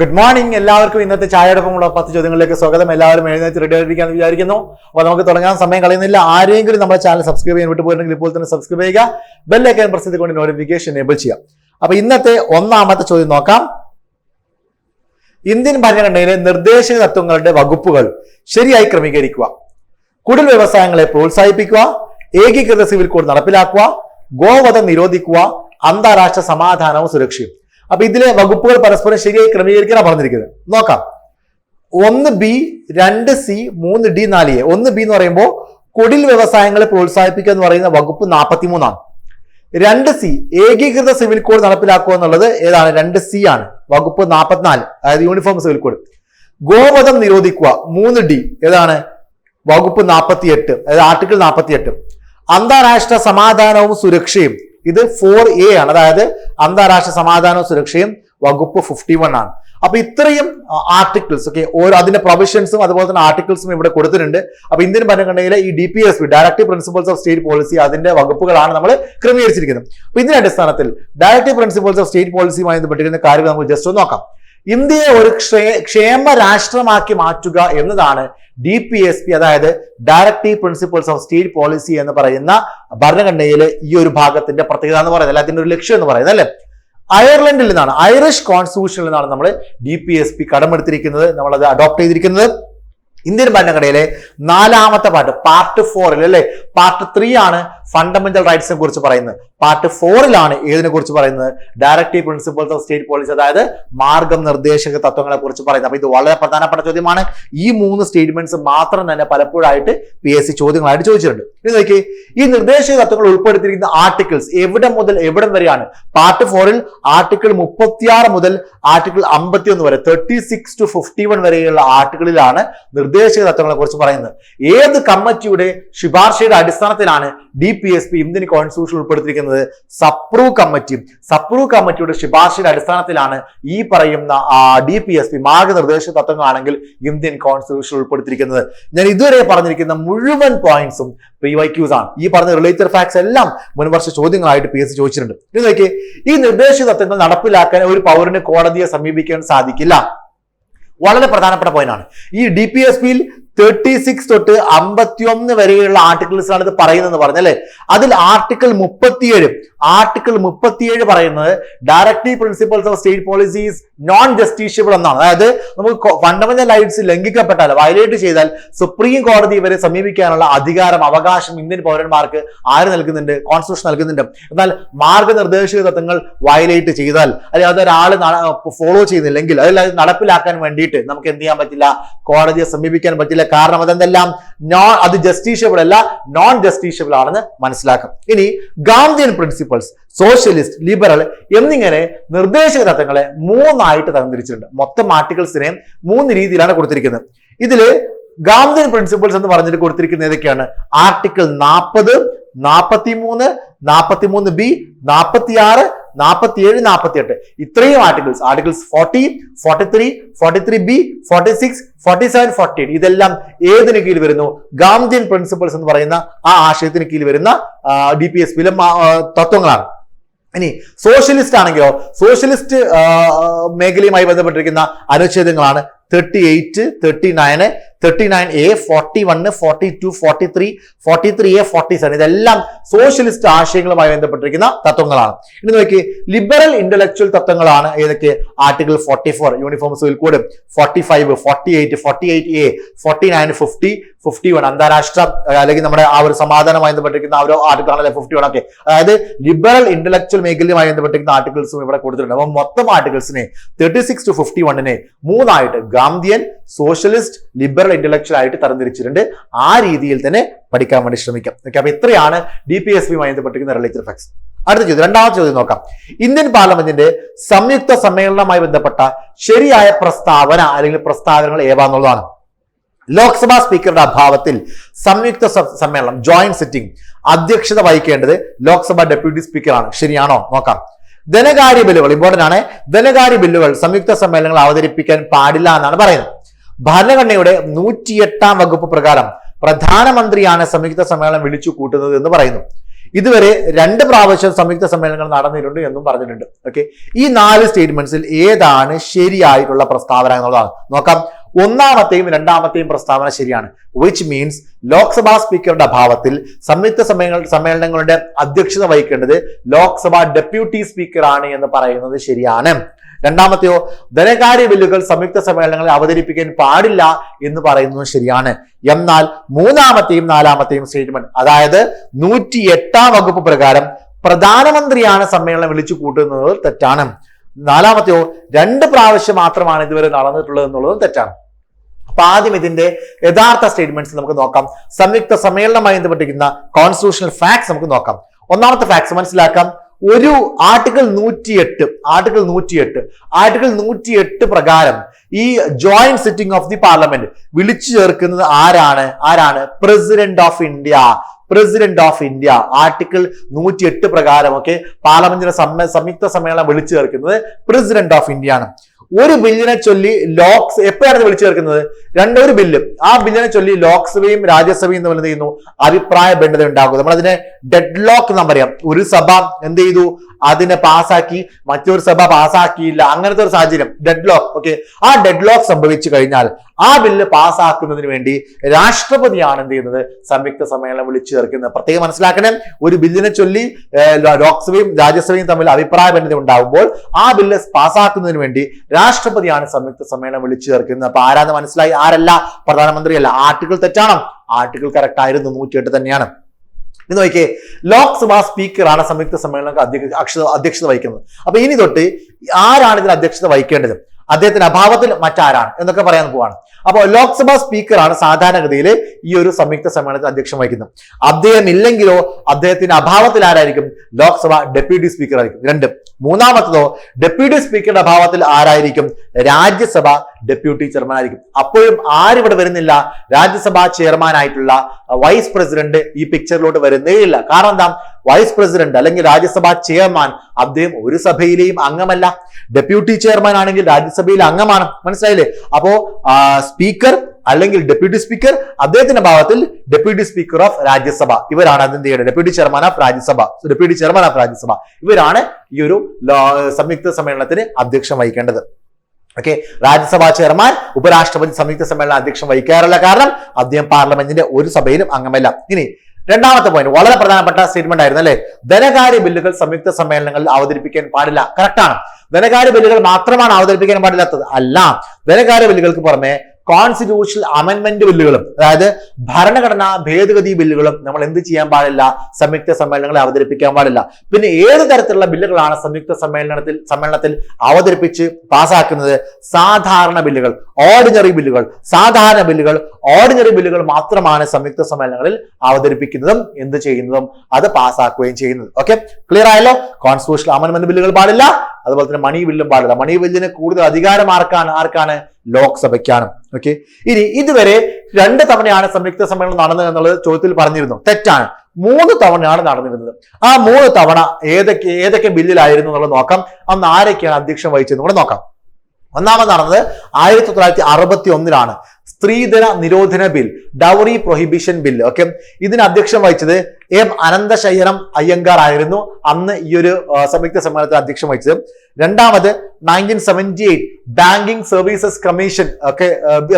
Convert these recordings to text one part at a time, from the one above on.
Good morning എല്ലാവർക്കും ഇന്നത്തെ ചായയോടൊപ്പമുള്ള പത്ത് ചോദ്യങ്ങളിലേക്ക് സ്വാഗതം. എല്ലാവരും എഴുന്നേറ്റ് റെഡി ആയിരിക്കാന്ന് വിചാരിക്കുന്നു. അപ്പോൾ നമുക്ക് തുടങ്ങാൻ സമയം കളയുന്നില്ല. ആരെങ്കിലും നമ്മുടെ ചാനൽ സബ്സ്ക്രൈബ് ചെയ്യാൻ വിട്ടു പോയിട്ടുണ്ടെങ്കിൽ ഇപ്പോൾ തന്നെ സബ്സ്ക്രൈബ് ചെയ്യുക. ബെല്ലൈക്കൻ പ്രസ് ചെയ്തുകൊണ്ട് നോട്ടിഫിക്കേഷൻ എനേബിൾ ചെയ്യാം അപ്പൊ ഇന്നത്തെ ഒന്നാമത്തെ ചോദ്യം നോക്കാം. ഇന്ത്യൻ ഭരണഘടനയിലെ നിർദ്ദേശക തത്വങ്ങളുടെ വകുപ്പുകൾ ശരിയായി ക്രമീകരിക്കുക. കുടിൽ വ്യവസായങ്ങളെ പ്രോത്സാഹിപ്പിക്കുക. ഏകീകൃത സിവിൽ കോഡ് നടപ്പിലാക്കുക. ഗോവധം നിരോധിക്കുക. അന്താരാഷ്ട്ര സമാധാനവും സുരക്ഷയും. അപ്പൊ ഇതിലെ വകുപ്പുകൾ പരസ്പരം ശരിയായി ക്രമീകരിക്കാനാണ് പറഞ്ഞിരിക്കുന്നത്. നോക്കാം. ഒന്ന് ബി രണ്ട് സി മൂന്ന് ഡി നാല് എ. ഒന്ന് ബി എന്ന് പറയുമ്പോൾ കൊടിൽ വ്യവസായങ്ങളെ പ്രോത്സാഹിപ്പിക്കുക എന്ന് പറയുന്ന വകുപ്പ് നാൽപ്പത്തിമൂന്നാണ് രണ്ട് സി ഏകീകൃത സിവിൽ കോഡ് നടപ്പിലാക്കുക എന്നുള്ളത് ഏതാണ്? രണ്ട് സി ആണ്. വകുപ്പ് നാൽപ്പത്തിനാല് അതായത് യൂണിഫോം സിവിൽ കോഡ്. ഗോവധം നിരോധിക്കുക മൂന്ന് ഡി. ഏതാണ്? വകുപ്പ് നാൽപ്പത്തിയെട്ട് അതായത് ആർട്ടിക്കിൾ നാൽപ്പത്തിയെട്ട് അന്താരാഷ്ട്ര സമാധാനവും സുരക്ഷയും. ഇത് ഫോർ എ ആണ്. അതായത് അന്താരാഷ്ട്ര സമാധാനവും സുരക്ഷയും വകുപ്പ് ഫിഫ്റ്റി വൺ ആണ്. അപ്പൊ ഇത്രയും ആർട്ടിക്കിൾസ് ഓക്കെ ഓരോ അതിന്റെ പ്രൊവിഷൻസും അതുപോലെ തന്നെ ആർട്ടിക്കിൾസും ഇവിടെ കൊടുത്തിട്ടുണ്ട്. അപ്പൊ ഇന്ത്യൻ ഭരണഘടനയിലെ ഈ D P S P directive principles of state policy അതിന്റെ വകുപ്പുകളാണ് നമ്മൾ ക്രമീകരിച്ചിരിക്കുന്നത്. അപ്പൊ ഇതിന്റെ അടിസ്ഥാനത്തിൽ ഡയറക്ടീവ് പ്രിൻസിപ്പൾസ് ഓഫ് സ്റ്റേറ്റ് പോളിസിയുമായി ബന്ധപ്പെട്ടിരിക്കുന്ന കാര്യങ്ങൾ നമുക്ക് ജസ്റ്റ് ഒന്ന് നോക്കാം. ഇന്ത്യയെ ഒരു ക്ഷേ- ക്ഷേമ രാഷ്ട്രമാക്കി മാറ്റുക എന്നതാണ് ഡി പി എസ് പി അതായത് directive principles of state policy എന്ന് പറയുന്ന ഭരണഘടനയിലെ ഈ ഒരു ഭാഗത്തിന്റെ പ്രത്യേകത എന്ന് പറയുന്നത് അല്ല അതിന്റെ ഒരു ലക്ഷ്യം എന്ന് പറയുന്നത് അല്ലേ? അയർലൻഡിൽ നിന്നാണ് ഐറിഷ് കോൺസ്റ്റിറ്റ്യൂഷനിൽ നിന്നാണ് നമ്മൾ ഡി പി എസ് പി കടമെടുത്തിരിക്കുന്നത് നമ്മൾ അത് അഡോപ്റ്റ് ചെയ്തിരിക്കുന്നത്. ഇന്ത്യൻ ഭരണഘടനയിലെ നാലാമത്തെ പാർട്ട് പാർട്ട് ഫോറിൽ അല്ലെ? പാർട്ട് ത്രീ ആണ് ഫണ്ടമെന്റൽ റൈറ്റ്സിനെ കുറിച്ച് പറയുന്നത്. പാർട്ട് ഫോറിലാണ് ഏതിനെ കുറിച്ച് പറയുന്നത്? Directive principles of state policy അതായത് മാർഗം നിർദ്ദേശക തത്വങ്ങളെ കുറിച്ച് പറയുന്നത്. അപ്പൊ ഇത് വളരെ പ്രധാനപ്പെട്ട ചോദ്യമാണ്. ഈ മൂന്ന് സ്റ്റേറ്റ്മെന്റ്സ് മാത്രം തന്നെ പലപ്പോഴായിട്ട് പി എസ് സി ചോദ്യങ്ങളായിട്ട് ചോദിച്ചിട്ടുണ്ട്. ഇത് നോക്കി ഈ നിർദ്ദേശക തത്വങ്ങൾ ഉൾപ്പെടുത്തിയിരിക്കുന്ന ആർട്ടിക്കിൾസ് എവിടെ മുതൽ എവിടം വരെയാണ്? പാർട്ട് ഫോറിൽ ആർട്ടിക്കിൾ മുപ്പത്തിയാറ് മുതൽ ആർട്ടിക്കിൾ അമ്പത്തി ഒന്ന് വരെ thirty six to fifty one വരെയുള്ള ആർട്ടിക്കിളിലാണ് നിർദ്ദേശക തത്വങ്ങളെ കുറിച്ച് പറയുന്നത്. ഏത് കമ്മിറ്റിയുടെ ശുപാർശയുടെ അടിസ്ഥാനത്തിലാണ് D P S P Indian constitution ഉൾപ്പെടുത്തിയിരിക്കുന്നത്? സപ്രൂ കമ്മിറ്റിയും സപ്രൂ കമ്മിറ്റിയുടെ ശുപാർശയുടെ അടിസ്ഥാനത്തിലാണ് ഈ പറയുന്ന ഡി പി എസ് പി മാർഗനിർദ്ദേശ തത്വങ്ങളാണെങ്കിൽ ഇന്ത്യൻ കോൺസ്റ്റിറ്റ്യൂഷൻ ഉൾപ്പെടുത്തിയിരിക്കുന്നത്. ഞാൻ ഇതുവരെ പറഞ്ഞിരിക്കുന്ന മുഴുവൻ പോയിന്റ്സും പി വൈ ക്യൂസ് ആണ്. ഈ പറഞ്ഞ റിലേറ്റഡ് ഫാക്ട്സ് എല്ലാം മുൻവർഷ ചോദ്യങ്ങളായിട്ട് പി എസ് ചോദിച്ചിട്ടുണ്ട്. ഇത് നോക്കിയേ ഈ നിർദ്ദേശ തത്വങ്ങൾ നടപ്പിലാക്കാൻ ഒരു പൗരന് കോടതിയെ സമീപിക്കാൻ സാധിക്കില്ല. വളരെ പ്രധാനപ്പെട്ട പോയിന്റ് ആണ്. ഈ ഡി പി എസ് പിയിൽ തേർട്ടി സിക്സ് തൊട്ട് അമ്പത്തിയൊന്ന് വരെയുള്ള ആർട്ടിക്കിൾസ് ആണ് ഇത് പറയുന്നത് പറഞ്ഞല്ലേ അതിൽ ആർട്ടിക്കിൾ മുപ്പത്തിയേഴ് ആർട്ടിക്കിൾ മുപ്പത്തിയേഴ് പറയുന്നത് directive principles of state policies non justiciable എന്നാണ്. അതായത് നമുക്ക് ഫണ്ടമെന്റൽ റൈറ്റ്സ് ലംഘിക്കപ്പെട്ടാൽ വയലേറ്റ് ചെയ്താൽ സുപ്രീം കോടതി ഇവരെ സമീപിക്കാനുള്ള അധികാരം അവകാശം ഇന്ത്യൻ പൗരന്മാർക്ക് ആര് നൽകുന്നുണ്ട്? കോൺസ്റ്റിറ്റ്യൂഷൻ നൽകുന്നുണ്ട്. എന്നാൽ മാർഗനിർദ്ദേശക തത്വങ്ങൾ വയലേറ്റ് ചെയ്താൽ അല്ലെങ്കിൽ അതൊരാൾ ഫോളോ ചെയ്യുന്നില്ലെങ്കിൽ അതിൽ അത് നടപ്പിലാക്കാൻ വേണ്ടിയിട്ട് നമുക്ക് എന്ത് ചെയ്യാൻ പറ്റില്ല? കോടതിയെ സമീപിക്കാൻ പറ്റില്ല. കാരണം അതെന്തെല്ലാം? നോൺ അത് ജസ്റ്റീഷ്യബിൾ അല്ല നോൺ ജസ്റ്റീഷ്യബിൾ ആണെന്ന് മനസ്സിലാക്കാം. ഇനി ഗാന്ധിയൻ പ്രിൻസിപ്പൾസ് സോഷ്യലിസ്റ്റ് ലിബറൽ എന്നിങ്ങനെ നിർദ്ദേശക തത്വങ്ങളെ മൂന്നായിട്ട് തരംതിരിച്ചിട്ടുണ്ട്. മൊത്തം ആർട്ടിക്കിൾസിനെ മൂന്ന് രീതിയിലാണ് കൊടുത്തിരിക്കുന്നത്. ഇതിൽ ഗാന്ധിയൻ പ്രിൻസിപ്പിൾസ് എന്ന് പറഞ്ഞിട്ട് കൊടുത്തിരിക്കുന്ന ഏതൊക്കെയാണ്? ആർട്ടിക്കിൾ നാൽപ്പത് നാൽപ്പത്തി മൂന്ന് നാൽപ്പത്തി മൂന്ന് ബി നാൽപ്പത്തിയാറ് നാൽപ്പത്തിയേഴ് നാൽപ്പത്തിയെട്ട് ഇത്രയും articles articles forty forty three forty three B forty six forty seven forty eight ഇതെല്ലാം ഏതിന് കീഴിൽ വരുന്നു? ഗാന്ധിയൻ പ്രിൻസിപ്പിൾസ് എന്ന് പറയുന്ന ആ ആശയത്തിന് കീഴിൽ വരുന്ന ഡി പി എസ് പിയിലെ തത്വങ്ങളാണ്. ഇനി സോഷ്യലിസ്റ്റ് ആണെങ്കിലോ സോഷ്യലിസ്റ്റ് മേഖലയുമായി ബന്ധപ്പെട്ടിരിക്കുന്ന അനുച്ഛേദങ്ങളാണ് thirty eight thirty nine thirty nine A forty one forty two forty three forty three A forty seven ഇതെല്ലാം സോഷ്യലിസ്റ്റ് ആശയങ്ങളുമായി ബന്ധപ്പെട്ടിരിക്കുന്ന തത്വങ്ങളാണ്. ഇനി നോക്കി ലിബറൽ ഇന്റലക്ച്വൽ തത്വങ്ങളാണ് ഏതൊക്കെ? Article forty four uniform civil code forty five forty eight forty eight A forty nine fifty fifty one അന്താരാഷ്ട്ര അല്ലെങ്കിൽ നമ്മുടെ ആ ഒരു സമാധാനമായി ബന്ധപ്പെട്ടിരിക്കുന്ന ആ ഒരു ആർട്ടിക്കിൾ ആണല്ലേ ഫിഫ്റ്റി വൺ ഒക്കെ? അതായത് ലിബറൽ ഇന്റലക്ച്വൽ മേഖലയുമായി ബന്ധപ്പെട്ടിരിക്കുന്ന ആർട്ടിക്കിൾസും ഇവിടെ കൊടുത്തിട്ടുണ്ട്. അപ്പം മൊത്തം ആർട്ടിക്കിൾസിനെ തേർട്ടി സിക്സ് ടു ഫിഫ്റ്റി വണ്ണിനെ മൂന്നായിട്ട് ഗാന്ധിയൻ സോഷ്യലിസ്റ്റ് ലിബറൽ ഇന്റലക്ച്വൽ ആയിട്ട് തരംതിരിച്ചിട്ടുണ്ട്. ആ രീതിയിൽ തന്നെ പഠിക്കാൻ വേണ്ടി ശ്രമിക്കാം. ഓക്കെ അപ്പൊ ഇത്രയാണ് ഡി പി എസ് പിയുമായി ബന്ധപ്പെട്ടിരിക്കുന്ന റിലേറ്റഡ് ഫാക്ട്സ് അടുത്ത ചോദ്യം രണ്ടാമത്തെ ചോദ്യം നോക്കാം. ഇന്ത്യൻ പാർലമെന്റിന്റെ സംയുക്ത സമ്മേളനവുമായി ബന്ധപ്പെട്ട ശരിയായ പ്രസ്താവന അല്ലെങ്കിൽ പ്രസ്താവനകൾ ഏവാന്നുള്ളതാണ് ലോക്സഭാ സ്പീക്കറുടെ അഭാവത്തിൽ സംയുക്ത സമ്മേളനം ജോയിന്റ് സിറ്റിംഗ് അധ്യക്ഷത വഹിക്കേണ്ടത് ലോക്സഭാ ഡെപ്യൂട്ടി സ്പീക്കറാണ്. ശരിയാണോ? നോക്കാം. ധനകാര്യ ബില്ലുകൾ ഇമ്പോർട്ടന്റ് ആണ്. ധനകാര്യ ബില്ലുകൾ സംയുക്ത സമ്മേളനങ്ങൾ അവതരിപ്പിക്കാൻ പാടില്ല എന്നാണ് പറയുന്നത്. ഭരണഘടനയുടെ നൂറ്റിയെട്ടാം വകുപ്പ് പ്രകാരം പ്രധാനമന്ത്രിയാണ് സംയുക്ത സമ്മേളനം വിളിച്ചു കൂട്ടുന്നത് എന്ന് പറയുന്നു. ഇതുവരെ രണ്ട് പ്രാവശ്യം സംയുക്ത സമ്മേളനങ്ങൾ നടന്നിട്ടുണ്ട് എന്നും പറഞ്ഞിട്ടുണ്ട്. ഓക്കെ ഈ നാല് സ്റ്റേറ്റ്മെന്റ്സിൽ ഏതാണ് ശരിയായിട്ടുള്ള പ്രസ്താവന എന്നുള്ളതാണ്. നോക്കാം. ഒന്നാമത്തെയും രണ്ടാമത്തെയും പ്രസ്താവന ശരിയാണ്. വിച്ച് മീൻസ് ലോക്സഭാ സ്പീക്കറുടെ അഭാവത്തിൽ സംയുക്ത സമ്മേളനങ്ങളുടെ അധ്യക്ഷത വഹിക്കേണ്ടത് ലോക്സഭാ ഡെപ്യൂട്ടി സ്പീക്കറാണ് എന്ന് പറയുന്നത് ശരിയാണ്. രണ്ടാമത്തെയോ ധനകാര്യ ബില്ലുകൾ സംയുക്ത സമ്മേളനങ്ങളിൽ അവതരിപ്പിക്കാൻ പാടില്ല എന്ന് പറയുന്നത് ശരിയാണ്. എന്നാൽ മൂന്നാമത്തെയും നാലാമത്തെയും സ്റ്റേറ്റ്മെന്റ് അതായത് നൂറ്റി എട്ടാം വകുപ്പ് പ്രകാരം പ്രധാനമന്ത്രിയാണ് സമ്മേളനം വിളിച്ചു കൂട്ടുന്നത് തെറ്റാണ്. നാലാമത്തെയോ രണ്ട് പ്രാവശ്യം മാത്രമാണ് ഇതുവരെ നടന്നിട്ടുള്ളത് എന്നുള്ളതും തെറ്റാണ്. അപ്പൊ ആദ്യം ഇതിന്റെ യഥാർത്ഥ സ്റ്റേറ്റ്മെന്റ്സ് നമുക്ക് നോക്കാം. സംയുക്ത സമ്മേളനമായി ബന്ധപ്പെട്ടിരിക്കുന്ന കോൺസ്റ്റിറ്റ്യൂഷണൽ ഫാക്ട്സ് നമുക്ക് നോക്കാം. ഒന്നാമത്തെ ഫാക്ട്സ് മനസ്സിലാക്കാം. ഒരു ആർട്ടിക്കിൾ നൂറ്റിയെട്ട് ആർട്ടിക്കിൾ നൂറ്റിയെട്ട് ആർട്ടിക്കിൾ നൂറ്റിയെട്ട് പ്രകാരം ഈ joint sitting of the parliament വിളിച്ചു ചേർക്കുന്നത് ആരാണ്? ആരാണ്? President of India president of India article നൂറ്റി എട്ട് പ്രകാരം ഒക്കെ പാർലമെന്റിന്റെ സംയുക്ത സമ്മേളനം വിളിച്ചു ചേർക്കുന്നത് പ്രസിഡന്റ് ഓഫ് ഇന്ത്യ ആണ്. ഒരു ബില്ലിനെ ചൊല്ലി ലോക്സ് എപ്പോഴാണ് വിളിച്ചു ചേർക്കുന്നത്? രണ്ടൊരു ബില്ല്. ആ ബില്ലിനെ ചൊല്ലി ലോക്സഭയും രാജ്യസഭയും തമ്മിൽ എന്ത് ചെയ്യുന്നു? അഭിപ്രായ ഭിന്നത ഉണ്ടാകും നമ്മൾ അതിനെ ഡെഡ് ലോക്ക് എന്ന് പറയാം. ഒരു സഭ എന്ത് ചെയ്തു? അതിനെ പാസ്സാക്കി മറ്റൊരു സഭ പാസ്സാക്കിയില്ല അങ്ങനത്തെ ഒരു സാഹചര്യം. Deadlock okay? ആ ഡെഡ് ലോക്ക് സംഭവിച്ചു കഴിഞ്ഞാൽ ആ ബില്ല് പാസ്സാക്കുന്നതിന് വേണ്ടി രാഷ്ട്രപതിയാണ് എന്ത് ചെയ്യുന്നത്? സംയുക്ത സമ്മേളനം വിളിച്ചു ചേർക്കുന്നത്. പ്രത്യേകം മനസ്സിലാക്കണേ. ഒരു ബില്ലിനെ ചൊല്ലി ലോക്സഭയും രാജ്യസഭയും തമ്മിൽ അഭിപ്രായ ഭിന്നത ഉണ്ടാകുമ്പോൾ ആ ബില്ല് പാസ്സാക്കുന്നതിന് വേണ്ടി രാഷ്ട്രപതിയാണ് സംയുക്ത സമ്മേളനം വിളിച്ചു ചേർക്കുന്നത്. അപ്പൊ ആരാന്ന് മനസ്സിലായി? ആരല്ല? പ്രധാനമന്ത്രിയല്ല. ആർട്ടിക്കിൾ തെറ്റാണോ? ആർട്ടിക്കിൾ കറക്റ്റ് ആയിരുന്നു. നൂറ്റിയെട്ട് തന്നെയാണ്. ഇന്ന് നോക്കിയേ. ലോക്സഭാ സ്പീക്കറാണ് സംയുക്ത സമ്മേളനം അധ്യക്ഷ അധ്യക്ഷത വഹിക്കുന്നത്. അപ്പൊ ഇനി തൊട്ട് ആരാണ് ഇതിന് അധ്യക്ഷത വഹിക്കേണ്ടത്? അദ്ദേഹത്തിന്റെ അഭാവത്തിൽ മറ്റാരാണ് എന്നൊക്കെ പറയാൻ പോവാണ്. അപ്പോൾ ലോക്സഭാ സ്പീക്കറാണ് സാധാരണഗതിയിൽ ഈ ഒരു സംയുക്ത സമ്മേളനത്തിൽ അധ്യക്ഷം വഹിക്കുന്നത്. അദ്ദേഹം ഇല്ലെങ്കിലോ അദ്ദേഹത്തിന്റെ അഭാവത്തിൽ ആരായിരിക്കും? ലോക്സഭ ഡെപ്യൂട്ടി സ്പീക്കർ ആയിരിക്കും. രണ്ട്. മൂന്നാമത്തതോ ഡെപ്യൂട്ടി സ്പീക്കറുടെ അഭാവത്തിൽ ആരായിരിക്കും? രാജ്യസഭ ഡെപ്യൂട്ടി ചെയർമാൻ ആയിരിക്കും. അപ്പോഴും ആരിവിടെ വരുന്നില്ല? രാജ്യസഭാ ചെയർമാൻ ആയിട്ടുള്ള വൈസ് പ്രസിഡന്റ് ഈ പിക്ചറിലോട്ട് വരുന്നേ ഇല്ല. കാരണം എന്താ? വൈസ് പ്രസിഡന്റ് അല്ലെങ്കിൽ രാജ്യസഭാ ചെയർമാൻ അദ്ദേഹം ഒരു സഭയിലെയും അംഗമല്ല. ഡെപ്യൂട്ടി ചെയർമാൻ ആണെങ്കിൽ രാജ്യസഭയിലെ അംഗമാണ്. മനസ്സിലായില്ലേ? അപ്പോ സ്പീക്കർ അല്ലെങ്കിൽ ഡെപ്യൂട്ടി സ്പീക്കർ അദ്ദേഹത്തിന്റെ ഭാഗത്തിൽ ഡെപ്യൂട്ടി സ്പീക്കർ ഓഫ് രാജ്യസഭ. ഇവരാണ് അതിന്റെ deputy chairman of Rajya Sabha. Deputy chairman of Rajya Sabha. ഇവരാണ് ഈ ഒരു സംയുക്ത സമ്മേളനത്തിന് അധ്യക്ഷം വഹിക്കേണ്ടത്. ഓക്കെ രാജ്യസഭാ ചെയർമാൻ ഉപരാഷ്ട്രപതി സംയുക്ത സമ്മേളനം അധ്യക്ഷം വഹിക്കാറില്ല. കാരണം അദ്ദേഹം പാർലമെന്റിന്റെ ഒരു സഭയിലും അംഗമല്ല. ഇനി രണ്ടാമത്തെ പോയിന്റ് വളരെ പ്രധാനപ്പെട്ട സ്റ്റേറ്റ്മെന്റ് ആയിരുന്നു അല്ലെ? ധനകാര്യ ബില്ലുകൾ സംയുക്ത സമ്മേളനങ്ങളിൽ അവതരിപ്പിക്കാൻ പാടില്ല. കറക്റ്റ് ആണ്. ധനകാര്യ ബില്ലുകൾ മാത്രമാണ് അവതരിപ്പിക്കാൻ പാടില്ലാത്തത്. അല്ല. ധനകാര്യ ബില്ലുകൾക്ക് പുറമെ കോൺസ്റ്റിറ്റ്യൂഷണൽ അമെന്റ്മെന്റ് ബില്ലുകളും അതായത് ഭരണഘടനാ ഭേദഗതി ബില്ലുകളും നമ്മൾ എന്ത് ചെയ്യാൻ പാടില്ല? സംയുക്ത സമ്മേളനങ്ങളെ അവതരിപ്പിക്കാൻ പാടില്ല. പിന്നെ ഏത് തരത്തിലുള്ള ബില്ലുകളാണ് സംയുക്ത സമ്മേളനത്തിൽ സമ്മേളനത്തിൽ അവതരിപ്പിച്ച് പാസാക്കുന്നത് സാധാരണ ബില്ലുകൾ ഓർഡിനറി ബില്ലുകൾ സാധാരണ ബില്ലുകൾ ഓർഡിനറി ബില്ലുകൾ മാത്രമാണ് സംയുക്ത സമ്മേളനങ്ങളിൽ അവതരിപ്പിക്കുന്നതും എന്ത് ചെയ്യുന്നതും അത് പാസ്സാക്കുകയും ചെയ്യുന്നത്. ഓക്കെ ക്ലിയർ ആയല്ലോ? കോൺസ്റ്റിറ്റ്യൂഷണൽ അമെന്റ്മെന്റ് ബില്ലുകൾ പാടില്ല. അതുപോലെ തന്നെ മണി വില്ലും പാടില്ല. മണി വില്ലിന് കൂടുതൽ അധികാരം ആർക്കാണ്? ആർക്കാണ്? ലോക്സഭയ്ക്കാണ്. ഓക്കെ ഇനി ഇതുവരെ രണ്ട് തവണയാണ് സംയുക്ത സമ്മേളനം നടന്നത് എന്നുള്ളത് ചോദ്യത്തിൽ പറഞ്ഞിരുന്നു. തെറ്റാണ്. മൂന്ന് തവണയാണ് നടന്നിരുന്നത്. ആ മൂന്ന് തവണ ഏതൊക്കെ ഏതൊക്കെ ബില്ലിലായിരുന്നു എന്നുള്ളത് നോക്കാം. അന്ന് ആരൊക്കെയാണ് അധ്യക്ഷം വഹിച്ചതെന്ന് കൂടെ നോക്കാം. ഒന്നാമത് നടന്നത് ആയിരത്തി തൊള്ളായിരത്തി അറുപത്തി ഒന്നിലാണ് സ്ത്രീധന നിരോധന bill dowry prohibition bill okay ഇതിന് അധ്യക്ഷം വഹിച്ചത് എം അനന്തശയനം അയ്യങ്കാർ ആയിരുന്നു. അന്ന് ഈ ഒരു സംയുക്ത സമ്മേളനത്തിൽ അധ്യക്ഷം വഹിച്ചത്. രണ്ടാമത് nineteen seventy eight banking services commission ഒക്കെ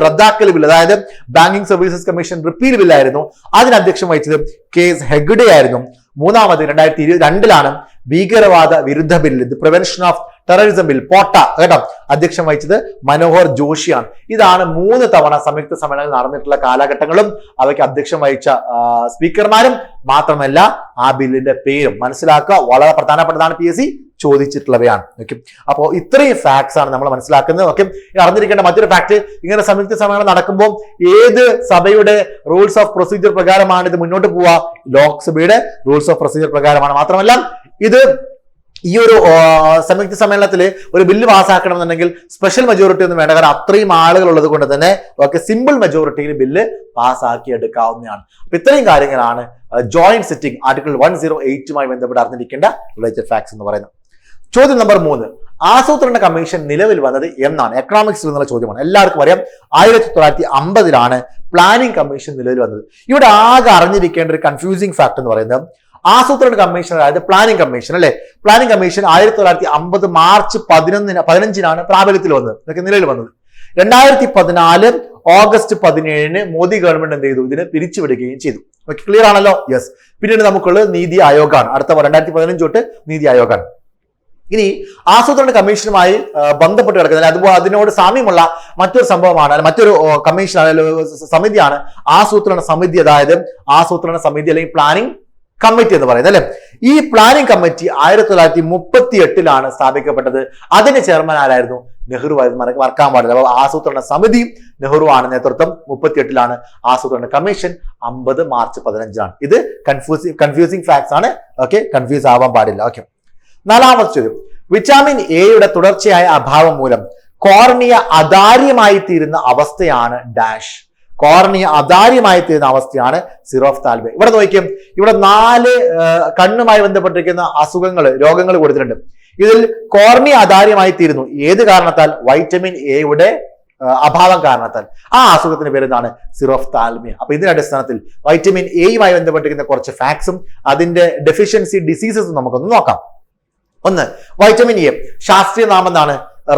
റദ്ദാക്കൽ ബിൽ അതായത് ബാങ്കിങ് സർവീസസ് കമ്മീഷൻ റിപ്പീൽ ബില്ലായിരുന്നു. അതിന് അധ്യക്ഷം വഹിച്ചത് കെ എസ് ഹെഗ്ഡെ ആയിരുന്നു. മൂന്നാമത് രണ്ടായിരത്തി ഇരുപത് രണ്ടിലാണ് ഭീകരവാദ വിരുദ്ധ bill the prevention of terrorism bill POTA കേട്ടോ? അധ്യക്ഷം വഹിച്ചത് മനോഹർ ജോഷിയാണ്. ഇതാണ് മൂന്ന് തവണ സംയുക്ത സമ്മേളനം നടന്നിട്ടുള്ള കാലഘട്ടങ്ങളും അവയ്ക്ക് അധ്യക്ഷം വഹിച്ച സ്പീക്കർമാരും മാത്രമല്ല ആ ബില്ലിന്റെ പേരും മനസ്സിലാക്കുക. വളരെ പ്രധാനപ്പെട്ടതാണ് പി എസ് സി. ചോദിച്ചിട്ടുള്ളവയാണ്. ഓക്കെ അപ്പോൾ ഇത്രയും ഫാക്ട്സ് ആണ് നമ്മൾ മനസ്സിലാക്കുന്നത്. ഓക്കെ അറിഞ്ഞിരിക്കേണ്ട മറ്റൊരു ഫാക്ട് ഇങ്ങനെ സംയുക്ത സമ്മേളനം നടക്കുമ്പോൾ ഏത് സഭയുടെ റൂൾസ് ഓഫ് പ്രൊസീജിയർ പ്രകാരമാണ് ഇത് മുന്നോട്ട് പോവുക? ലോക്സഭയുടെ റൂൾസ് ഓഫ് പ്രൊസീജിയർ പ്രകാരമാണ്. മാത്രമല്ല ഇത് ഈ ഒരു സംയുക്ത സമ്മേളനത്തിൽ ഒരു ബില്ല് പാസ്സാക്കണമെന്നുണ്ടെങ്കിൽ സ്പെഷ്യൽ മെജോറിറ്റി ഒന്നും വേണ്ട. കാരണം അത്രയും ആളുകൾ ഉള്ളത് കൊണ്ട് തന്നെ ഓക്കെ സിമ്പിൾ മെജോറിറ്റിയിൽ ബില്ല് പാസ്സാക്കി എടുക്കാവുന്നതാണ് അപ്പൊ ഇത്രയും കാര്യങ്ങളാണ് joint sitting article one zero എയ്റ്റുമായി ബന്ധപ്പെട്ട് അറിഞ്ഞിരിക്കേണ്ട റിലേറ്റഡ് ഫാക്ട്സ് എന്ന് പറയുന്നത്. ചോദ്യം നമ്പർ മൂന്ന്. ആസൂത്രണ കമ്മീഷൻ നിലവിൽ വന്നത് എന്നാണ്. എക്കണോമിക്സിൽ എന്നുള്ള ചോദ്യമാണ്. എല്ലാവർക്കും അറിയാം. ആയിരത്തി തൊള്ളായിരത്തി അമ്പതിലാണ് പ്ലാനിംഗ് കമ്മീഷൻ നിലവിൽ വന്നത്. ഇവിടെ ആകെ അറിഞ്ഞിരിക്കേണ്ട ഒരു കൺഫ്യൂസിംഗ് ഫാക്ട് എന്ന് പറയുന്നത് ആസൂത്രണ കമ്മീഷൻ അതായത് പ്ലാനിംഗ് കമ്മീഷൻ അല്ലെ? പ്ലാനിംഗ് കമ്മീഷൻ ആയിരത്തി തൊള്ളായിരത്തി അമ്പത് മാർച്ച് പതിനൊന്നിന് പതിനഞ്ചിനാണ് പ്രാബല്യത്തിൽ വന്നത്. ഇതൊക്കെ നിലവിൽ വന്നത്. രണ്ടായിരത്തി പതിനാല് ഓഗസ്റ്റ് പതിനേഴിന് മോദി ഗവൺമെന്റ് എന്ത് ചെയ്തു? ഇതിനെ പിരിച്ചുവിടുകയും ചെയ്തു. ക്ലിയർ ആണല്ലോ? യെസ് പിന്നീട് നമുക്കുള്ളത് നീതി ആയോഗാണ്. അടുത്ത രണ്ടായിരത്തി പതിനഞ്ച് തൊട്ട് നീതി ആയോഗാണ്. ഇനി ആസൂത്രണ കമ്മീഷനുമായി ബന്ധപ്പെട്ട് കിടക്കുന്ന അതുപോലെ അതിനോട് സാമ്യമുള്ള മറ്റൊരു സംഭവമാണ് മറ്റൊരു കമ്മീഷൻ സമിതിയാണ് ആസൂത്രണ സമിതി അതായത് ആസൂത്രണ സമിതി അല്ലെങ്കിൽ പ്ലാനിംഗ് കമ്മിറ്റി എന്ന് പറയുന്നത് അല്ലെ? ഈ പ്ലാനിംഗ് കമ്മിറ്റി ആയിരത്തി തൊള്ളായിരത്തി മുപ്പത്തി എട്ടിലാണ് സ്ഥാപിക്കപ്പെട്ടത്. അതിന്റെ ചെയർമാൻ ആരായിരുന്നു? നെഹ്റു ആയിരുന്നു. മറ- മറക്കാൻ പാടില്ല. അപ്പോൾ ആസൂത്രണ സമിതി നെഹ്റു ആണ് നേതൃത്വം. മുപ്പത്തി എട്ടിലാണ് ആസൂത്രണ കമ്മീഷൻ. അമ്പത് മാർച്ച് പതിനഞ്ചാണ്. ഇത് കൺഫ്യൂസിംഗ് കൺഫ്യൂസിംഗ് ഫാക്ട്സ് ആണ്. ഓക്കെ കൺഫ്യൂസ് ആവാൻ പാടില്ല. ഓക്കെ നാലാമത്തെ ചോദ്യം വിറ്റാമിൻ എയുടെ തുടർച്ചയായ അഭാവം മൂലം കോർണിയ അതാര്യമായി തീരുന്ന അവസ്ഥയാണ് ഡാഷ്. കോർണിയ അതാര്യമായി തീരുന്ന അവസ്ഥയാണ് സിറോഫ് താൽബെ ഇവിടെ നോക്കിയും ഇവിടെ നാല് കണ്ണുമായി ബന്ധപ്പെട്ടിരിക്കുന്ന അസുഖങ്ങൾ രോഗങ്ങൾ കൊടുത്തിട്ടുണ്ട്. ഇതിൽ കോർണിയ അതാര്യമായി തീരുന്നു ഏത് കാരണത്താൽ? വൈറ്റമിൻ എയുടെ അഭാവം കാരണത്താൽ. ആ അസുഖത്തിന് പേര് എന്താണ് സിറോഫ് താൽമിയ അപ്പൊ ഇതിന്റെ അടിസ്ഥാനത്തിൽ വൈറ്റമിൻ എയുമായി ബന്ധപ്പെട്ടിരിക്കുന്ന കുറച്ച് ഫാക്ട്സും അതിന്റെ ഡെഫിഷ്യൻസി ഡിസീസസും നമുക്കൊന്ന് നോക്കാം. ഒന്ന് വൈറ്റമിൻ എ ശാസ്ത്രീയ നാമം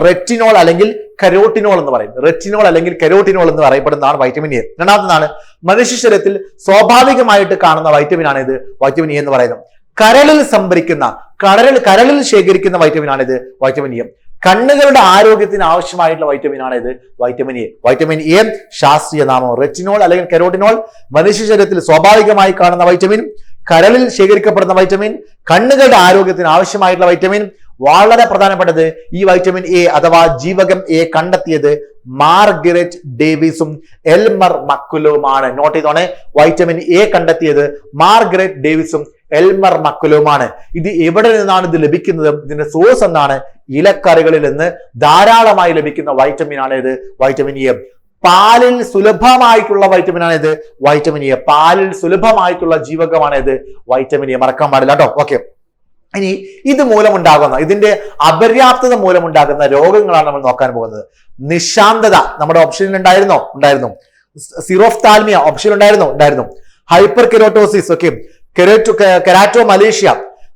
റെറ്റിനോൾ അല്ലെങ്കിൽ കരോട്ടിനോൾ എന്ന് പറയും. റെറ്റിനോൾ അല്ലെങ്കിൽ കരോട്ടിനോൾ എന്ന് പറയപ്പെടുന്നതാണ് വൈറ്റമിൻ എ രണ്ടാമതാണ് മനുഷ്യ ശരീരത്തിൽ സ്വാഭാവികമായിട്ട് കാണുന്ന വൈറ്റമിൻ ആണ് ഇത് വൈറ്റമിൻ എ എന്ന് പറയുന്നത് കരളിൽ സംഭരിക്കുന്ന കരളിൽ കരളിൽ ശേഖരിക്കുന്ന വൈറ്റമിൻ ആണ് ഇത് വൈറ്റമിൻ എ കണ്ണുകളുടെ ആരോഗ്യത്തിന് ആവശ്യമായിട്ടുള്ള വൈറ്റമിൻ ആണ് ഇത് വൈറ്റമിൻ എ വൈറ്റമിൻ എ ശാസ്ത്രീയ നാമം. റെറ്റിനോൾ അല്ലെങ്കിൽ കരോട്ടിനോൾ മനുഷ്യ ശരീരത്തിൽ സ്വാഭാവികമായി കാണുന്ന വൈറ്റമിൻ കരളിൽ ശേഖരിക്കപ്പെടുന്ന വൈറ്റമിൻ കണ്ണുകളുടെ ആരോഗ്യത്തിന് ആവശ്യമായിട്ടുള്ള വൈറ്റമിൻ വളരെ പ്രധാനപ്പെട്ടത് ഈ വൈറ്റമിൻ എ അഥവാ ജീവകം എ കണ്ടെത്തിയത് മാർഗരറ്റ് ഡേവിസും എൽമർ മക്കുലുമാണ്. നോട്ട് ചെയ്തോണെ വൈറ്റമിൻ എ കണ്ടെത്തിയത് മാർഗരറ്റ് ഡേവിസും എൽമർ മക്കുലുമാണ്. ഇത് എവിടെ നിന്നാണ് ഇത് ലഭിക്കുന്നത് ഇതിന്റെ സോഴ്സ് എന്നാണ് ഇലക്കറികളിൽ നിന്ന് ധാരാളമായി ലഭിക്കുന്ന വൈറ്റമിൻ ആണ് ഇത് വൈറ്റമിൻ എ പാലിൽ സുലഭമായിട്ടുള്ള വൈറ്റമിൻ ആണ് ഇത് വൈറ്റമിൻ എ പാലിൽ സുലഭമായിട്ടുള്ള ജീവകമാണ് ഇത് വൈറ്റമിൻ എ മറക്കാൻ പാടില്ല കേട്ടോ ഓക്കെ ഇനി ഇത് മൂലമുണ്ടാകുന്ന ഇതിന്റെ അപര്യാപ്തത മൂലമുണ്ടാകുന്ന രോഗങ്ങളാണ് നമ്മൾ നോക്കാൻ പോകുന്നത്. നിശാന്തത നമ്മുടെ ഓപ്ഷനിൽ ഉണ്ടായിരുന്നോ? ഉണ്ടായിരുന്നു. സിറോഫ് താൽമിയ ഓപ്ഷൻ ഉണ്ടായിരുന്നോ? ഉണ്ടായിരുന്നു. Hyperkeratosis okay keratomalacia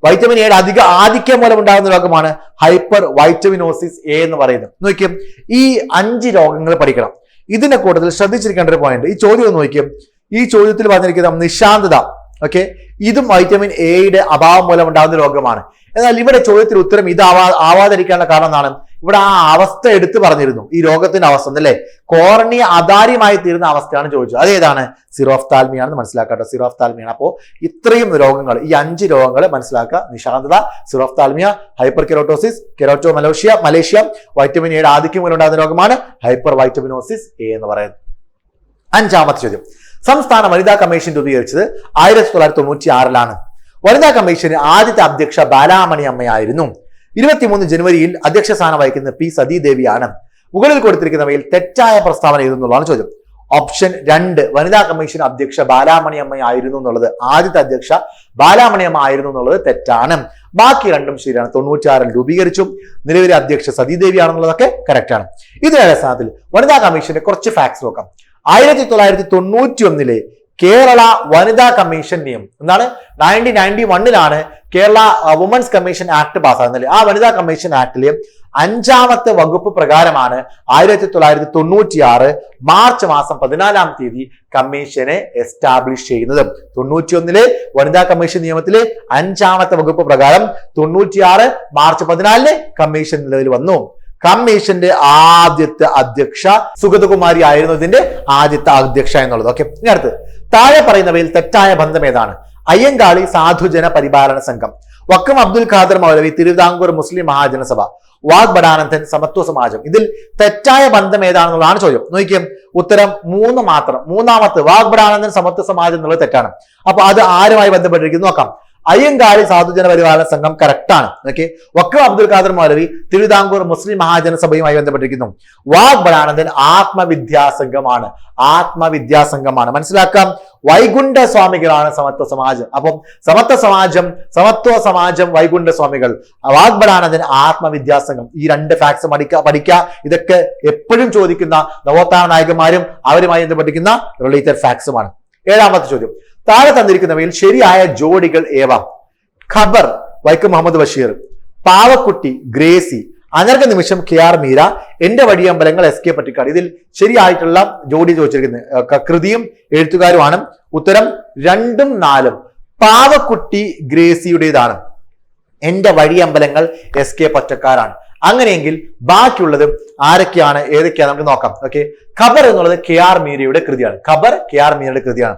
vitamin എയുടെ അധിക ആധിക്യം മൂലം ഉണ്ടാകുന്ന രോഗമാണ് ഹൈപ്പർ വൈറ്റമിനോസിസ് എ എന്ന് പറയുന്നത്. നോക്കിയും ഈ അഞ്ച് രോഗങ്ങൾ പഠിക്കണം. ഇതിന്റെ കൂട്ടത്തിൽ ശ്രദ്ധിച്ചിരിക്കേണ്ട ഒരു പോയിന്റ് ഈ ചോദ്യം നോക്കിയും. ഈ ചോദ്യത്തിൽ പറഞ്ഞിരിക്കുന്ന നിശാന്തത. ഓക്കെ ഇതും വൈറ്റമിൻ എയുടെ അഭാവം മൂലം ഉണ്ടാകുന്ന രോഗമാണ്. എന്നാൽ ഇവിടെ ചോദ്യത്തിന് ഉത്തരം ഇത് ആവാ ആവാതിരിക്കാനുള്ള കാരണം എന്താണ്? ഇവിടെ ആ അവസ്ഥ എടുത്തു പറഞ്ഞിരുന്നു. ഈ രോഗത്തിന്റെ അവസ്ഥ അല്ലേ കോർണിയ അതാര്യമായി തീരുന്ന അവസ്ഥയാണ് ചോദിച്ചത്. അതേതാണ് സിറോഫ്താൽമിയാണെന്ന് മനസ്സിലാക്കട്ടെ. സിറോഫ്താൽമിയാണ്. അപ്പോൾ ഇത്രയും രോഗങ്ങൾ ഈ അഞ്ച് രോഗങ്ങൾ മനസ്സിലാക്കുക. നിശാന്തത xerophthalmia hyperkeratosis keratomalacia malacia vitamin എയുടെ ആധിക്യം മൂലം ഉണ്ടാകുന്ന രോഗമാണ് ഹൈപ്പർ വൈറ്റമിനോസിസ് എ എന്ന് പറയുന്നത്. അഞ്ചാമത്തെ ചോദ്യം. സംസ്ഥാന വനിതാ കമ്മീഷൻ രൂപീകരിച്ചത് ആയിരത്തി തൊള്ളായിരത്തി തൊണ്ണൂറ്റി ആറിലാണ് വനിതാ കമ്മീഷന് ആദ്യത്തെ അധ്യക്ഷ ബാലാമണി അമ്മയായിരുന്നു. ഇരുപത്തിമൂന്ന് ജനുവരിയിൽ അധ്യക്ഷ സ്ഥാനം വഹിക്കുന്ന പി സതീദേവിയാണ്. മുകളിൽ കൊടുത്തിരിക്കുന്നവയിൽ തെറ്റായ പ്രസ്താവന എഴുതുന്നുള്ളതാണ് ചോദ്യം. ഓപ്ഷൻ രണ്ട് വനിതാ കമ്മീഷൻ അധ്യക്ഷ ബാലാമണി അമ്മയായിരുന്നു എന്നുള്ളത് ആദ്യത്തെ അധ്യക്ഷ ബാലാമണി അമ്മ ആയിരുന്നു എന്നുള്ളത് തെറ്റാണ്. ബാക്കി രണ്ടും ശരിയാണ്. തൊണ്ണൂറ്റിയാറിൽ രൂപീകരിച്ചു. നിലവിലെ അധ്യക്ഷ സതീദേവിയാണെന്നുള്ളതൊക്കെ കറക്റ്റ് ആണ്. ഇതിന്റെ അടിസ്ഥാനത്തിൽ വനിതാ കമ്മീഷന്റെ കുറച്ച് ഫാക്ട്സ് നോക്കാം. ആയിരത്തി തൊള്ളായിരത്തി തൊണ്ണൂറ്റി ഒന്നിലെ കേരള വനിതാ കമ്മീഷൻ നിയമം. എന്താണ്? നയന്റീൻ നയന്റി വണ്ണിലാണ് കേരള വുമൻസ് കമ്മീഷൻ ആക്ട് പാസ്സാകുന്നത് ആ വനിതാ കമ്മീഷൻ ആക്ടിലെ അഞ്ചാമത്തെ വകുപ്പ് പ്രകാരമാണ് ആയിരത്തി തൊള്ളായിരത്തി തൊണ്ണൂറ്റി ആറ് മാർച്ച് മാസം പതിനാലാം തീയതി കമ്മീഷനെ എസ്റ്റാബ്ലിഷ് ചെയ്യുന്നത്. തൊണ്ണൂറ്റിയൊന്നിലെ വനിതാ കമ്മീഷൻ നിയമത്തിലെ അഞ്ചാമത്തെ വകുപ്പ് പ്രകാരം തൊണ്ണൂറ്റിയാറ് മാർച്ച് പതിനാലിന് കമ്മീഷൻ നിലവിൽ വന്നു. കമ്മീഷന്റെ ആദ്യത്തെ അധ്യക്ഷ സുഗതകുമാരി ആയിരുന്നു ഇതിന്റെ ആദ്യത്തെ അധ്യക്ഷ എന്നുള്ളത്. ഓക്കെ ഇനി അടുത്ത്. താഴെ പറയുന്നവയിൽ തെറ്റായ ബന്ധം ഏതാണ്? അയ്യങ്കാളി സാധുജന പരിപാലന സംഘം വക്കം അബ്ദുൽ ഖാദർ മൗലവി തിരുവിതാംകൂർ മുസ്ലിം മഹാജനസഭ വാഗ് വാഗ്ബടാനന്ദൻ സമത്വ സമാജം. ഇതിൽ തെറ്റായ ബന്ധം ഏതാണെന്നുള്ളതാണ് ചോദ്യം. നോക്കിയും ഉത്തരം മൂന്ന് മാത്രം. മൂന്നാമത്തെ വാഗ്ബടാനന്ദൻ സമത്വ സമാജം എന്നുള്ളത് തെറ്റാണ്. അപ്പൊ അത് ആരുമായി ബന്ധപ്പെട്ടിരിക്കുന്നു? നോക്കാം. അയ്യങ്കാളി സാധുജന പരിപാലന സംഘം കറക്റ്റാണ് ഓക്കെ വക്കം അബ്ദുൽ ഖാദർ മൗലവി തിരുവിതാംകൂർ മുസ്ലിം മഹാജനസഭയുമായി ബന്ധപ്പെട്ടിരിക്കുന്നു. വാഗ്ബടാനന്ദൻ ആത്മവിദ്യാസംഘമാണ് ആത്മവിദ്യാസംഘമാണ് മനസ്സിലാക്കാം? വൈകുണ്ഠ സ്വാമികളാണ് സമത്വ സമാജം. അപ്പം സമത്വ സമാജം സമത്വ സമാജം വൈകുണ്ഠ സ്വാമികൾ. വാഗ്ബടാനന്ദൻ ആത്മവിദ്യാസംഘം ഈ രണ്ട് ഫാക്ട്സ് പഠിക്കുക പഠിക്കുക ഇതൊക്കെ എപ്പോഴും ചോദിക്കുന്ന നവോത്ഥാന നായകന്മാരും അവരുമായി ബന്ധപ്പെട്ടിരിക്കുന്ന റിലേറ്റഡ് ഫാക്ട്സുമാണ് ഏഴാമത്തെ ചോദ്യം. താഴെ തന്നിരിക്കുന്നവയിൽ ശരിയായ ജോഡികൾ ഏവ. ഖബർ വൈക്കം മുഹമ്മദ് ബഷീർ. പാവക്കുട്ടി ഗ്രേസി. അനർഘ നിമിഷം കെ ആർ മീര എന്റെ വഴിയമ്പലങ്ങൾ എസ് കെ പട്ടിക്കാട്. ഇതിൽ ശരിയായിട്ടുള്ള ജോഡി ചോദിച്ചിരിക്കുന്നത് കൃതിയും എഴുത്തുകാരുമാണ്. ഉത്തരം രണ്ടും നാലും. പാവക്കുട്ടി ഗ്രേസിയുടേതാണ്. എന്റെ വഴിയമ്പലങ്ങൾ എസ് കെ പറ്റക്കാരാണ് അങ്ങനെയെങ്കിൽ ബാക്കിയുള്ളത് ആരൊക്കെയാണ്? ഏതൊക്കെയാണ് നമുക്ക് നോക്കാം. ഓക്കെ. ഖബർ എന്നുള്ളത് കെ ആർ മീരയുടെ കൃതിയാണ്. ഖബർ കെ ആർ മീരയുടെ കൃതിയാണ്.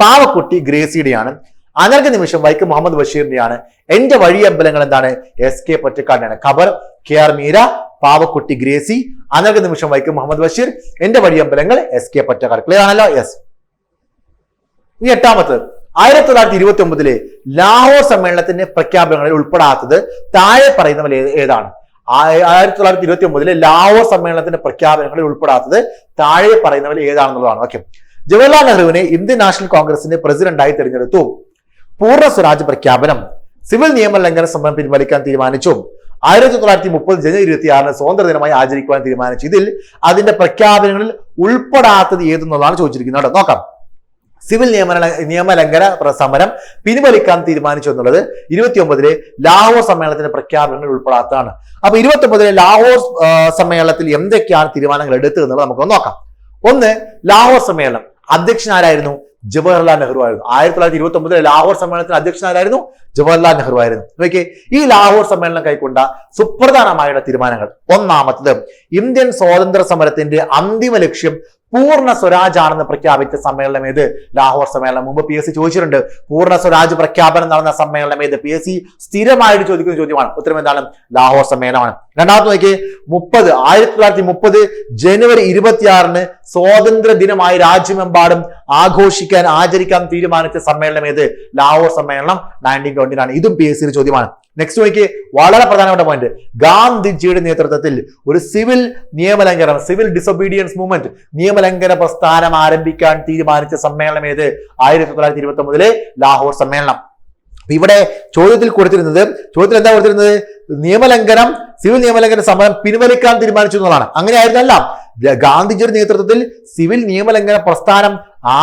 പാവക്കുട്ടി ഗ്രേസിയുടെയാണ്. അനർഘ നിമിഷം വൈക്കം മുഹമ്മദ് ബഷീറിന്റെയാണ്. എന്റെ വഴി അമ്പലങ്ങൾ എന്താണ്? എസ് കെ പൊറ്റക്കാടിനാണ് ഖബർ കെ ആർ മീര പാവക്കുട്ടി ഗ്രേസി അനർഘ നിമിഷം വൈക്കം മുഹമ്മദ് ബഷീർ എന്റെ വഴി അമ്പലങ്ങൾ എസ് കെ പൊറ്റക്കാട്. ക്ലിയർ ആണല്ലോ? യെസ് ഇനി എട്ടാമത്തത് ആയിരത്തി തൊള്ളായിരത്തി ഇരുപത്തി ഒമ്പതിലെ ലാഹോർ സമ്മേളനത്തിന്റെ പ്രഖ്യാപനങ്ങളിൽ ഉൾപ്പെടാത്തത് താഴെ പറയുന്നവർ ഏതാണ്? ആയ- ആയിരത്തി തൊള്ളായിരത്തി ഇരുപത്തി ഒമ്പതിലെ ലാഹോർ സമ്മേളനത്തിന്റെ പ്രഖ്യാപനങ്ങളിൽ ഉൾപ്പെടാത്തത് താഴെ പറയുന്നവർ ഏതാണെന്നുള്ളതാണ്. ഓക്കെ ജവഹർലാൽ നെഹ്റുവിനെ ഇന്ത്യൻ നാഷണൽ കോൺഗ്രസിന്റെ പ്രസിഡന്റായി തിരഞ്ഞെടുത്തു. പൂർണ സ്വരാജ് പ്രഖ്യാപനം സിവിൽ നിയമ ലംഘന സമരം പിൻവലിക്കാൻ തീരുമാനിച്ചു. ആയിരത്തി തൊള്ളായിരത്തി മുപ്പത് ജനുവരി ഇരുപത്തിയാറിന് സ്വതന്ത്ര ദിനമായി ആചരിക്കുവാൻ തീരുമാനിച്ചു. ഇതിൽ അതിന്റെ പ്രഖ്യാപനങ്ങളിൽ ഉൾപ്പെടാത്തത് ഏതെന്നുള്ളതാണ് ചോദിച്ചിരിക്കുന്നത് നോക്കാം. സിവിൽ നിയമ നിയമലംഘന ലംഘന സമരം പിൻവലിക്കാൻ തീരുമാനിച്ചു എന്നുള്ളത് ഇരുപത്തി ഒമ്പതിലെ ലാഹോർ സമ്മേളനത്തിന്റെ പ്രഖ്യാപനങ്ങൾ ഉൾപ്പെടാത്തതാണ്. അപ്പൊ ഇരുപത്തി ഒമ്പതിലെ ലാഹോർ സമ്മേളനത്തിൽ എന്തൊക്കെയാണ് തീരുമാനങ്ങൾ എടുത്തത് എന്നുള്ളത് നമുക്ക് നോക്കാം. ഒന്ന് ലാഹോർ സമ്മേളനം. അധ്യക്ഷൻ ആരായിരുന്നു? ജവഹർലാൽ നെഹ്റു ആയിരുന്നു. ആയിരത്തി തൊള്ളായിരത്തി ഇരുപത്തി ഒമ്പതിലെ ലാഹോർ സമ്മേളനത്തിന് അധ്യക്ഷനാരായിരുന്നു ജവഹർലാൽ നെഹ്റു ആയിരുന്നു. നോക്കിയേ ഈ ലാഹോർ സമ്മേളനം കൈക്കൊണ്ട സുപ്രധാനമായുള്ള തീരുമാനങ്ങൾ. ഒന്നാമത്തത് ഇന്ത്യൻ സ്വാതന്ത്ര്യ സമരത്തിന്റെ അന്തിമ ലക്ഷ്യം പൂർണ സ്വരാജ് ആണെന്ന് പ്രഖ്യാപിച്ച സമ്മേളനം ഏത്? ലാഹോർ സമ്മേളനം. മുമ്പ് പി എസ് സി ചോദിച്ചിട്ടുണ്ട്. പൂർണ സ്വരാജ് പ്രഖ്യാപനം നടന്ന സമ്മേളനം ഏത്? പി എസ് സി സ്ഥിരമായിട്ട് ചോദിക്കുന്ന ചോദ്യമാണ്. ഉത്തരം എന്താണ്? ലാഹോർ സമ്മേളനമാണ്. രണ്ടാമത്തെ നോക്കി മുപ്പത്. ആയിരത്തി തൊള്ളായിരത്തി മുപ്പത് ജനുവരി ഇരുപത്തിയാറിന് സ്വാതന്ത്ര്യ ദിനമായി രാജ്യമെമ്പാടും ആഘോഷിക്കാൻ ആചരിക്കാൻ തീരുമാനിച്ച സമ്മേളനം ഏത്? ലാഹോർ സമ്മേളനം നയന്റീൻ ട്വന്റിനാണ് ഇതും പി എസ് സിയുടെ ചോദ്യമാണ്. നെക്സ്റ്റ് നോക്കി വളരെ പ്രധാനപ്പെട്ട പോയിന്റ് ഗാന്ധിജിയുടെ നേതൃത്വത്തിൽ ഒരു സിവിൽ നിയമലംഘനം സിവിൽ ഡിസൊബീഡിയൻസ് മൂവ്മെന്റ് നിയമലംഘന പ്രസ്ഥാനം ആരംഭിക്കാൻ തീരുമാനിച്ച സമ്മേളനം ഏത്? ആയിരത്തി തൊള്ളായിരത്തി ഇരുപത്തി ഒമ്പതിലെ ലാഹോർ സമ്മേളനം. ഇവിടെ ചോദ്യത്തിൽ കൊടുത്തിരുന്നത് ചോദ്യത്തിൽ എന്താ കൊടുത്തിരുന്നത്? നിയമലംഘനം സിവിൽ നിയമലംഘന സമരം പിൻവലിക്കാൻ തീരുമാനിച്ചു എന്നുള്ളതാണ്. അങ്ങനെ ആയിരുന്നല്ല. ഗാന്ധിജിയുടെ നേതൃത്വത്തിൽ സിവിൽ നിയമലംഘന പ്രസ്ഥാനം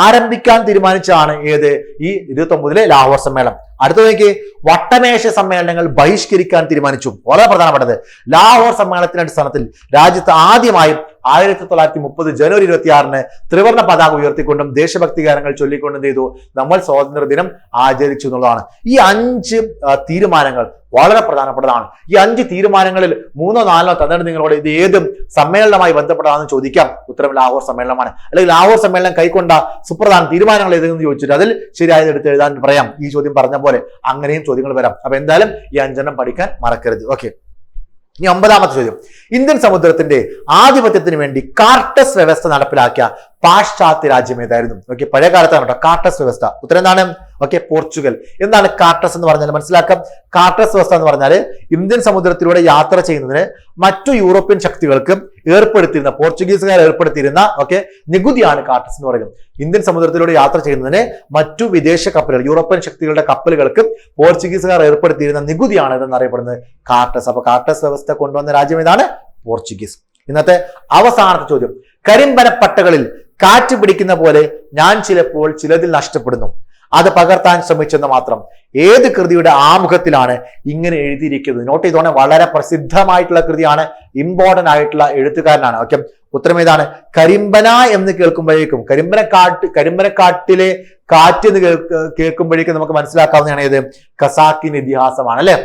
ആരംഭിക്കാൻ തീരുമാനിച്ചാണ് ഏത്? ഈ ഇരുപത്തി ഒമ്പതിലെ ലാഹോർ സമ്മേളനം. അടുത്ത നോക്കി വട്ടമേശ സമ്മേളനങ്ങൾ ബഹിഷ്കരിക്കാൻ തീരുമാനിച്ചു. വളരെ പ്രധാനപ്പെട്ടത്. ലാഹോർ സമ്മേളനത്തിന്റെ അടിസ്ഥാനത്തിൽ രാജ്യത്ത് ആദ്യമായും ആയിരത്തി തൊള്ളായിരത്തി മുപ്പത് ജനുവരി ഇരുപത്തിയാറിന് ത്രിവർണ പതാക ഉയർത്തിക്കൊണ്ടും ദേശഭക്തി ഗാനങ്ങൾ ചൊല്ലിക്കൊണ്ടും ചെയ്തു. നമ്മൾ സ്വാതന്ത്ര്യ ദിനം ആചരിച്ചു എന്നുള്ളതാണ്. ഈ അഞ്ച് തീരുമാനങ്ങൾ വളരെ പ്രധാനപ്പെട്ടതാണ്. ഈ അഞ്ച് തീരുമാനങ്ങളിൽ മൂന്നോ നാലോ തന്നിട്ട് നിങ്ങളോട് ഇത് ഏതും സമ്മേളനമായി ബന്ധപ്പെട്ടതാണെന്ന് ചോദിക്കാം. ഉത്തരം ലാഹോർ സമ്മേളനമാണ്. അല്ലെങ്കിൽ ലാഹോർ സമ്മേളനം കൈക്കൊണ്ട സുപ്രധാന തീരുമാനങ്ങൾ ഏതെന്ന് ചോദിച്ചിട്ട് അതിൽ ശരിയായത് എടുത്ത് എഴുതാൻ പറയാം. ഈ ചോദ്യം പറഞ്ഞ പോലെ അങ്ങനെയും ചോദ്യങ്ങൾ വരാം. അപ്പൊ എന്തായാലും ഈ അഞ്ചെണ്ണം പഠിക്കാൻ മറക്കരുത്. ഓക്കെ ഇനി ഒമ്പതാമത്തെ ചോദ്യം. ഇന്ത്യൻ സമുദ്രത്തിന്റെ ആധിപത്യത്തിന് വേണ്ടി കാർട്ടസ് വ്യവസ്ഥ നടപ്പിലാക്കിയ പാശ്ചാത്യ രാജ്യം ഏതായിരുന്നു ഓക്കെ പഴയ കാലത്താണ് കേട്ടോ കാർട്ടസ് വ്യവസ്ഥ. ഉത്തരം എന്താണ്? Okay Portugal. എന്താണ് കാർട്ടസ് എന്ന് പറഞ്ഞാൽ മനസ്സിലാക്കാം. കാർട്ടസ് വ്യവസ്ഥ എന്ന് പറഞ്ഞാൽ ഇന്ത്യൻ സമുദ്രത്തിലൂടെ യാത്ര ചെയ്യുന്നതിന് മറ്റു യൂറോപ്യൻ ശക്തികൾക്കും ഏർപ്പെടുത്തിയിരുന്ന പോർച്ചുഗീസുകാർ ഏർപ്പെടുത്തിയിരുന്ന ഓക്കെ നികുതിയാണ് കാർട്ടസ് എന്ന് പറയുന്നത്. ഇന്ത്യൻ സമുദ്രത്തിലൂടെ യാത്ര ചെയ്യുന്നതിന് മറ്റു വിദേശ കപ്പലുകൾ യൂറോപ്യൻ ശക്തികളുടെ കപ്പലുകൾക്ക് പോർച്ചുഗീസുകാർ ഏർപ്പെടുത്തിയിരുന്ന നികുതിയാണ് ഇതെന്ന് അറിയപ്പെടുന്നത്. കാർട്ടസ്. അപ്പൊ കാർട്ടസ് വ്യവസ്ഥ കൊണ്ടുവന്ന രാജ്യം ഏതാണ്? പോർച്ചുഗീസ്. ഇന്നത്തെ അവസാനത്തെ ചോദ്യം. കരിമ്പനപ്പട്ടകളിൽ കാറ്റ് പിടിക്കുന്ന പോലെ ഞാൻ ചിലപ്പോൾ ചിലതിൽ നഷ്ടപ്പെടുന്നു. അത് പകർത്താൻ ശ്രമിച്ചെന്ന് മാത്രം. ഏത് കൃതിയുടെ ആമുഖത്തിലാണ് ഇങ്ങനെ എഴുതിയിരിക്കുന്നത്? നോട്ട് ചെയ്തോണെ വളരെ പ്രസിദ്ധമായിട്ടുള്ള കൃതിയാണ് ഇമ്പോർട്ടന്റ് ആയിട്ടുള്ള എഴുത്തുകാരനാണ്. ഓക്കെ ഉത്തരം ഏതാണ്? കരിമ്പന എന്ന് കേൾക്കുമ്പോഴേക്കും കരിമ്പനക്കാട്ട് കരിമ്പനക്കാട്ടിലെ കാറ്റ് എന്ന് കേൾക്കുമ്പോഴേക്കും നമുക്ക് മനസ്സിലാക്കാവുന്നതാണ് ഏത്? ഖസാക്കിൻ ഇതിഹാസമാണ് അല്ലെ?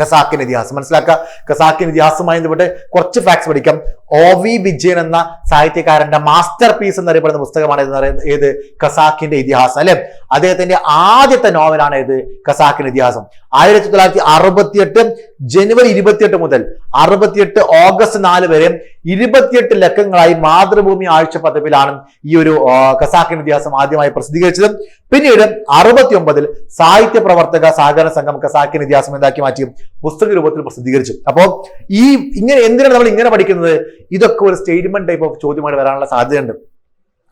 ഖസാക്കിൻ ഇതിഹാസം. മനസ്സിലാക്കുക. ഖസാക്കിൻ ഇതിഹാസമായി ബന്ധപ്പെട്ട് കുറച്ച് ഫാക്ട്സ് പഠിക്കാം. ഒ വി വിജയൻ എന്ന സാഹിത്യകാരന്റെ മാസ്റ്റർ പീസ് എന്നറിയപ്പെടുന്ന പുസ്തകമാണ് എന്ന് പറയുന്നത്? ഏത്? ഖസാക്കിന്റെ ഇതിഹാസം അല്ലെ? അദ്ദേഹത്തിന്റെ ആദ്യത്തെ നോവലാണ് ഏത്? ഖസാക്കിന്റെ ഇതിഹാസം. ആയിരത്തി തൊള്ളായിരത്തി അറുപത്തിയെട്ട് ജനുവരി ഇരുപത്തിയെട്ട് മുതൽ അറുപത്തിയെട്ട് ഓഗസ്റ്റ് നാല് വരെ ഇരുപത്തിയെട്ട് ലക്കങ്ങളായി മാതൃഭൂമി ആഴ്ച പതിപ്പിലാണ് ഈ ഒരു ഖസാക്കിന്റെ ഇതിഹാസം ആദ്യമായി പ്രസിദ്ധീകരിച്ചത്. പിന്നീട് അറുപത്തി ഒമ്പതിൽ സാഹിത്യ പ്രവർത്തക സഹകരണ സംഘം ഖസാക്കിന്റെ ഇതിഹാസം എന്താക്കി മാറ്റി? പുസ്തക രൂപത്തിൽ പ്രസിദ്ധീകരിച്ചു. അപ്പോൾ ഈ ഇങ്ങനെ എന്തിനാണ് നമ്മൾ ഇങ്ങനെ പഠിക്കുന്നത്? ഇതൊക്കെ ഒരു സ്റ്റേറ്റ്മെന്റ് ടൈപ്പ് ഓഫ് ചോദ്യമായിട്ട് വരാനുള്ള സാധ്യതയുണ്ട്.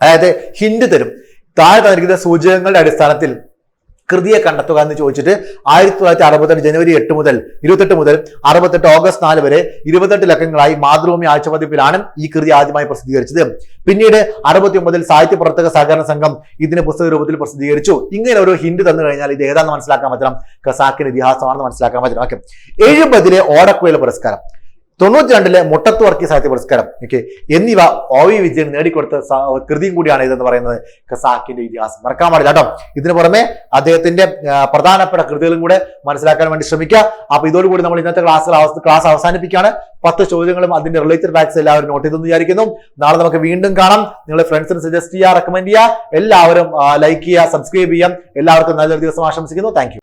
അതായത് ഹിന്റ് തരും. താഴെ തന്നിരിക്കുന്ന സൂചകങ്ങളുടെ അടിസ്ഥാനത്തിൽ കൃതിയെ കണ്ടെത്തുക എന്ന് ചോദിച്ചിട്ട് ആയിരത്തി തൊള്ളായിരത്തി അറുപത്തെട്ട് ജനുവരി എട്ട് മുതൽ ഇരുപത്തെട്ട് മുതൽ അറുപത്തെട്ട് ഓഗസ്റ്റ് നാല് വരെ ഇരുപത്തെട്ട് ലക്കങ്ങളായി മാതൃഭൂമി ആഴ്ചപതിപ്പിലാണ് ഈ കൃതി ആദ്യമായി പ്രസിദ്ധീകരിച്ചത്. പിന്നീട് അറുപത്തി ഒമ്പതിൽ സാഹിത്യ പ്രവർത്തക സഹകരണ സംഘം ഇതിനെ പുസ്തക രൂപത്തിൽ പ്രസിദ്ധീകരിച്ചു. ഇങ്ങനെ ഒരു ഹിന്റ് തന്നു കഴിഞ്ഞാൽ ഇത് ഏതാണെന്ന് മനസ്സിലാക്കാൻ പറ്റണം? ഖസാക്കിന്റെ ഇതിഹാസമാണെന്ന് മനസ്സിലാക്കാൻ പറ്റണം. ഓക്കെ എഴുപതിലെ ഓടക്കുഴൽ പുരസ്കാരം. തൊണ്ണൂറ്റി രണ്ടിലെ മുട്ടത്ത് വർക്കി സാഹിത്യ പുരസ്കാരം. ഓക്കെ. എന്നിവ ഒ വി വിജയൻ നേടിക്കൊടുത്ത കൃതിയും കൂടിയാണ് ഇതെന്ന് പറയുന്നത് ഖസാക്കിന്റെ ഇതിഹാസം. മറക്കാൻ പാടില്ല കേട്ടോ. ഇതിനു പുറമെ അദ്ദേഹത്തിന്റെ പ്രധാനപ്പെട്ട കൃതികളും കൂടെ മനസ്സിലാക്കാൻ വേണ്ടി ശ്രമിക്കുക. അപ്പൊ ഇതോടുകൂടി നമ്മൾ ഇന്നത്തെ ക്ലാസ് ക്ലാസ് അവസാനിപ്പിക്കുകയാണ്. പത്ത് ചോദ്യങ്ങളും അതിന്റെ റിലേറ്റഡ് ഫാക്ട്സ് എല്ലാവരും നോട്ട് ചെയ്തെന്ന് വിചാരിക്കുന്നു. നാളെ നമുക്ക് വീണ്ടും കാണാം. നിങ്ങളെ ഫ്രണ്ട്സിന് സജസ്റ്റ് ചെയ്യുക റെക്കമെൻഡ് ചെയ്യുക എല്ലാവരും ലൈക്ക് ചെയ്യുക സബ്സ്ക്രൈബ് ചെയ്യാം. എല്ലാവർക്കും നല്ലൊരു ദിവസം ആശംസിക്കുന്നു. താങ്ക്